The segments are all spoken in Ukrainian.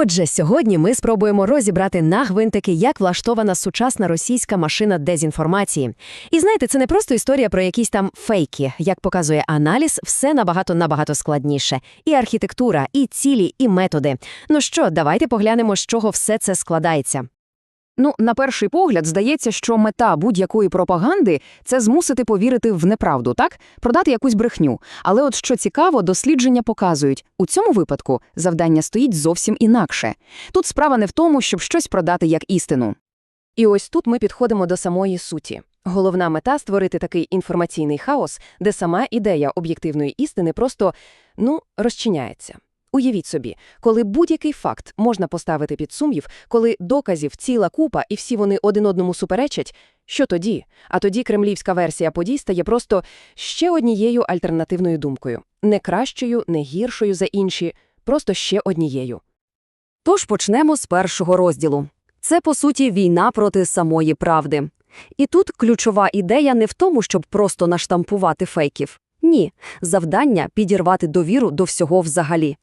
Отже, сьогодні ми спробуємо розібрати на гвинтики, як влаштована сучасна російська машина дезінформації. І знаєте, це не просто історія про якісь там фейки. Як показує аналіз, все набагато набагато складніше. І архітектура, і цілі, і методи. Ну що, давайте поглянемо, з чого все це складається. Ну, на перший погляд, здається, що мета будь-якої пропаганди – це змусити повірити в неправду, так? Продати якусь брехню. Але от що цікаво, дослідження показують, у цьому випадку завдання стоїть зовсім інакше. Тут справа не в тому, щоб щось продати як істину. І ось тут ми підходимо до самої суті. Головна мета створити такий інформаційний хаос, де сама ідея об'єктивної істини просто, ну, розчиняється. Уявіть собі, коли будь-який факт можна поставити під сумнів, коли доказів ціла купа і всі вони один одному суперечать, що тоді? А тоді кремлівська версія подій стає просто ще однією альтернативною думкою. Не кращою, не гіршою за інші, просто ще однією. Тож почнемо з першого розділу. Це, по суті, війна проти самої правди. І тут ключова ідея не в тому, щоб просто наштампувати фейків. Ні, завдання – підірвати довіру до всього взагалі.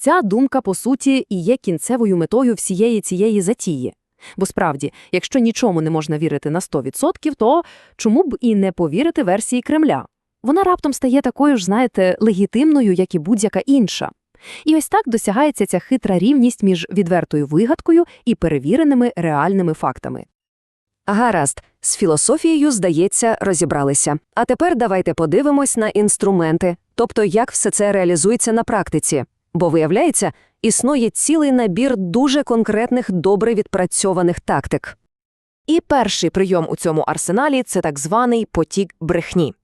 Ця думка, по суті, і є кінцевою метою всієї цієї затії. Бо справді, якщо нічому не можна вірити на 100%, то чому б і не повірити версії Кремля? Вона раптом стає такою ж, знаєте, легітимною, як і будь-яка інша. І ось так досягається ця хитра рівність між відвертою вигадкою і перевіреними реальними фактами. Гаразд, з філософією, здається, розібралися. А тепер давайте подивимось на інструменти, тобто як все це реалізується на практиці. Бо, виявляється, існує цілий набір дуже конкретних, добре відпрацьованих тактик. І перший прийом у цьому арсеналі – це так званий потік брехні.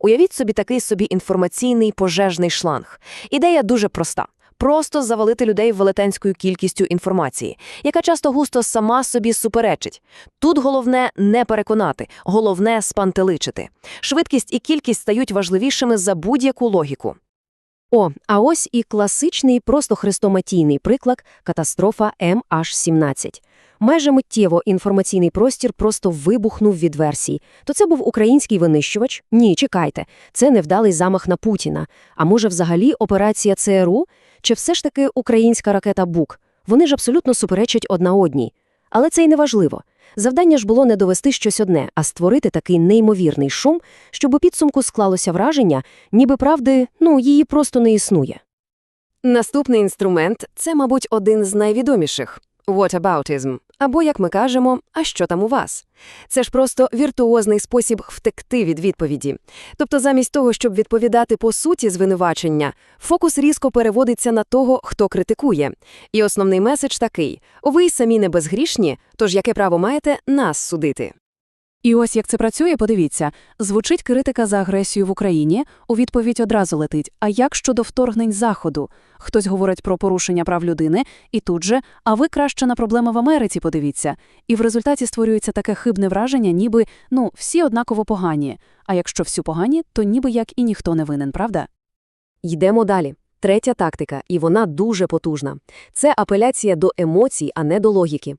Уявіть собі такий собі інформаційний пожежний шланг. Ідея дуже проста. Просто завалити людей велетенською кількістю інформації, яка часто густо сама собі суперечить. Тут головне не переконати, головне спантеличити. Швидкість і кількість стають важливішими за будь-яку логіку. О, а ось і класичний, просто хрестоматійний приклад – катастрофа MH17. Майже миттєво інформаційний простір просто вибухнув від версій. То це був український винищувач? Ні, чекайте, це невдалий замах на Путіна. А може взагалі операція ЦРУ? Чи все ж таки українська ракета «Бук»? Вони ж абсолютно суперечать одна одній. Але це й не важливо. Завдання ж було не довести щось одне, а створити такий неймовірний шум, щоб у підсумку склалося враження, ніби правди, ну, її просто не існує. Наступний інструмент – це, мабуть, один з найвідоміших – whataboutism. Або, як ми кажемо, «а що там у вас?». Це ж просто віртуозний спосіб втекти від відповіді. Тобто замість того, щоб відповідати по суті звинувачення, фокус різко переводиться на того, хто критикує. І основний меседж такий – ви самі не безгрішні, тож яке право маєте нас судити? І ось як це працює, подивіться. Звучить критика за агресію в Україні, у відповідь одразу летить. А як щодо вторгнень Заходу? Хтось говорить про порушення прав людини, і тут же, а ви краще на проблеми в Америці подивіться. І в результаті створюється таке хибне враження, ніби, ну, всі однаково погані. А якщо всі погані, то ніби як і ніхто не винен, правда? Йдемо далі. Третя тактика, і вона дуже потужна. Це апеляція до емоцій, а не до логіки.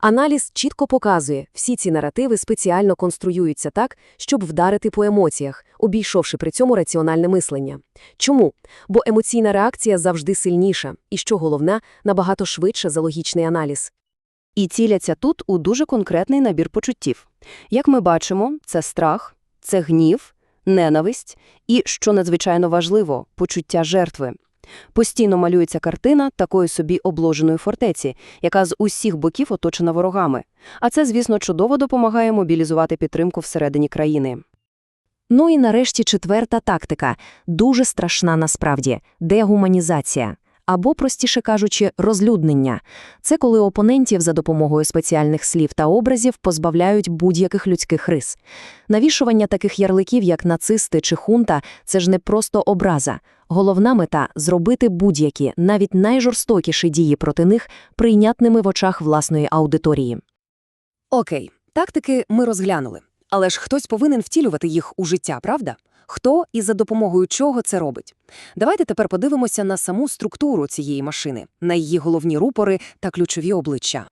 Аналіз чітко показує, всі ці наративи спеціально конструюються так, щоб вдарити по емоціях, обійшовши при цьому раціональне мислення. Чому? Бо емоційна реакція завжди сильніша, і, що головне, набагато швидше за логічний аналіз. І ціляться тут у дуже конкретний набір почуттів. Як ми бачимо, це страх, це гнів, ненависть і, що надзвичайно важливо, почуття жертви. Постійно малюється картина такої собі обложеної фортеці, яка з усіх боків оточена ворогами. А це, звісно, чудово допомагає мобілізувати підтримку всередині країни. Ну і нарешті четверта тактика, дуже страшна насправді – дегуманізація. Або, простіше кажучи, розлюднення. Це коли опонентів за допомогою спеціальних слів та образів позбавляють будь-яких людських рис. Навішування таких ярликів, як нацисти чи хунта, це ж не просто образа. Головна мета – зробити будь-які, навіть найжорстокіші дії проти них прийнятними в очах власної аудиторії. Окей, тактики ми розглянули. Але ж хтось повинен втілювати їх у життя, правда? Хто і за допомогою чого це робить? Давайте тепер подивимося на саму структуру цієї машини, на її головні рупори та ключові обличчя.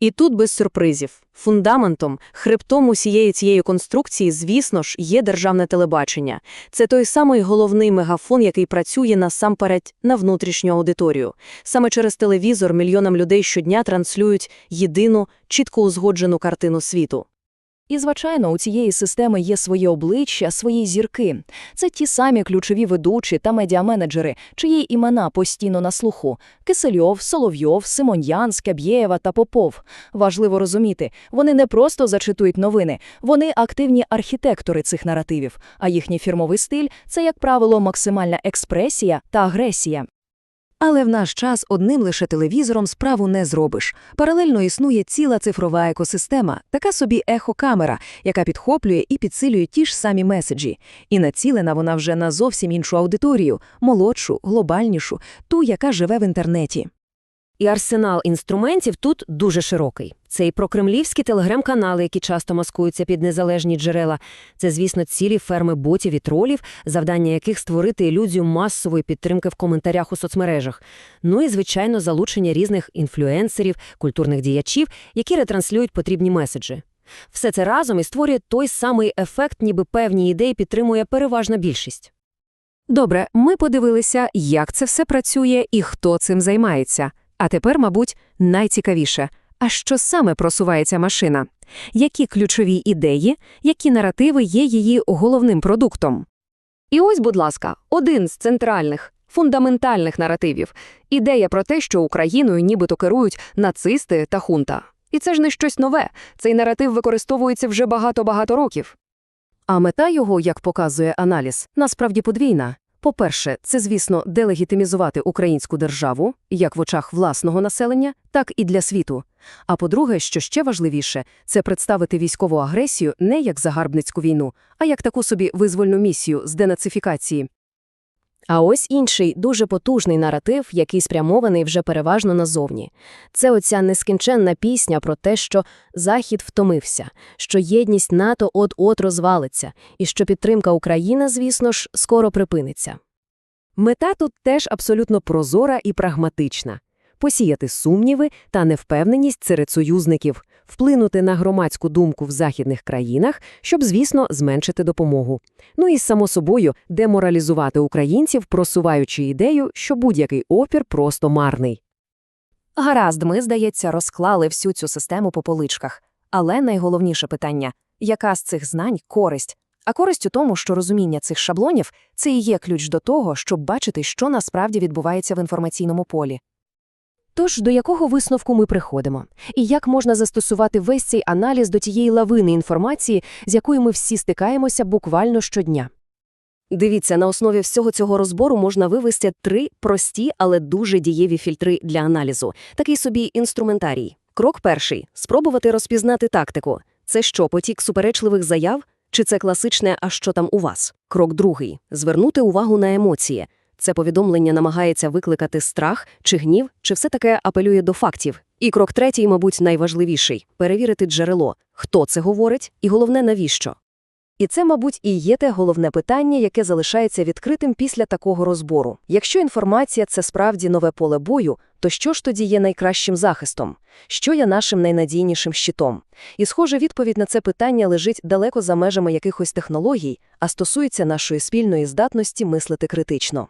І тут без сюрпризів. Фундаментом, хребтом усієї цієї конструкції, звісно ж, є державне телебачення. Це той самий головний мегафон, який працює насамперед на внутрішню аудиторію. Саме через телевізор мільйонам людей щодня транслюють єдину, чітко узгоджену картину світу. І, звичайно, у цієї системи є своє обличчя, свої зірки. Це ті самі ключові ведучі та медіаменеджери, чиї імена постійно на слуху – Кисельов, Соловйов, Симоньян, Скабєєва та Попов. Важливо розуміти, вони не просто зачитують новини, вони активні архітектори цих наративів, а їхній фірмовий стиль – це, як правило, максимальна експресія та агресія. Але в наш час одним лише телевізором справу не зробиш. Паралельно існує ціла цифрова екосистема, така собі ехокамера, яка підхоплює і підсилює ті ж самі меседжі. І націлена вона вже на зовсім іншу аудиторію, молодшу, глобальнішу, ту, яка живе в інтернеті. І арсенал інструментів тут дуже широкий. Це і прокремлівські телеграм-канали, які часто маскуються під незалежні джерела. Це, звісно, цілі ферми ботів і тролів, завдання яких створити ілюзію масової підтримки в коментарях у соцмережах. Ну і, звичайно, залучення різних інфлюенсерів, культурних діячів, які ретранслюють потрібні меседжі. Все це разом і створює той самий ефект, ніби певні ідеї підтримує переважна більшість. Добре, ми подивилися, як це все працює і хто цим займається. А тепер, мабуть, найцікавіше – а що саме просуває ця машина? Які ключові ідеї, які наративи є її головним продуктом? І ось, будь ласка, один з центральних, фундаментальних наративів – ідея про те, що Україною нібито керують нацисти та хунта. І це ж не щось нове. Цей наратив використовується вже багато-багато років. А мета його, як показує аналіз, насправді подвійна. По-перше, це, звісно, делегітимізувати українську державу, як в очах власного населення, так і для світу. А по-друге, що ще важливіше, це представити військову агресію не як загарбницьку війну, а як таку собі визвольну місію з денацифікації. А ось інший, дуже потужний наратив, який спрямований вже переважно назовні. Це оця нескінченна пісня про те, що Захід втомився, що єдність НАТО от-от розвалиться, і що підтримка України, звісно ж, скоро припиниться. Мета тут теж абсолютно прозора і прагматична – посіяти сумніви та невпевненість серед союзників, вплинути на громадську думку в західних країнах, щоб, звісно, зменшити допомогу. Ну і, само собою, деморалізувати українців, просуваючи ідею, що будь-який опір просто марний. Гаразд, ми, здається, розклали всю цю систему по поличках. Але найголовніше питання – яка з цих знань користь? А користь у тому, що розуміння цих шаблонів – це і є ключ до того, щоб бачити, що насправді відбувається в інформаційному полі. Тож, до якого висновку ми приходимо? І як можна застосувати весь цей аналіз до тієї лавини інформації, з якою ми всі стикаємося буквально щодня? Дивіться, на основі всього цього розбору можна вивести три прості, але дуже дієві фільтри для аналізу. Такий собі інструментарій. Крок перший – спробувати розпізнати тактику. Це що, потік суперечливих заяв? Чи це класичне «а що там у вас?» Крок другий – звернути увагу на емоції. Це повідомлення намагається викликати страх чи гнів, чи все таке апелює до фактів. І крок третій, мабуть, найважливіший – перевірити джерело. Хто це говорить? І головне, навіщо? І це, мабуть, і є те головне питання, яке залишається відкритим після такого розбору. Якщо інформація – це справді нове поле бою, то що ж тоді є найкращим захистом? Що є нашим найнадійнішим щитом? І, схоже, відповідь на це питання лежить далеко за межами якихось технологій, а стосується нашої спільної здатності мислити критично.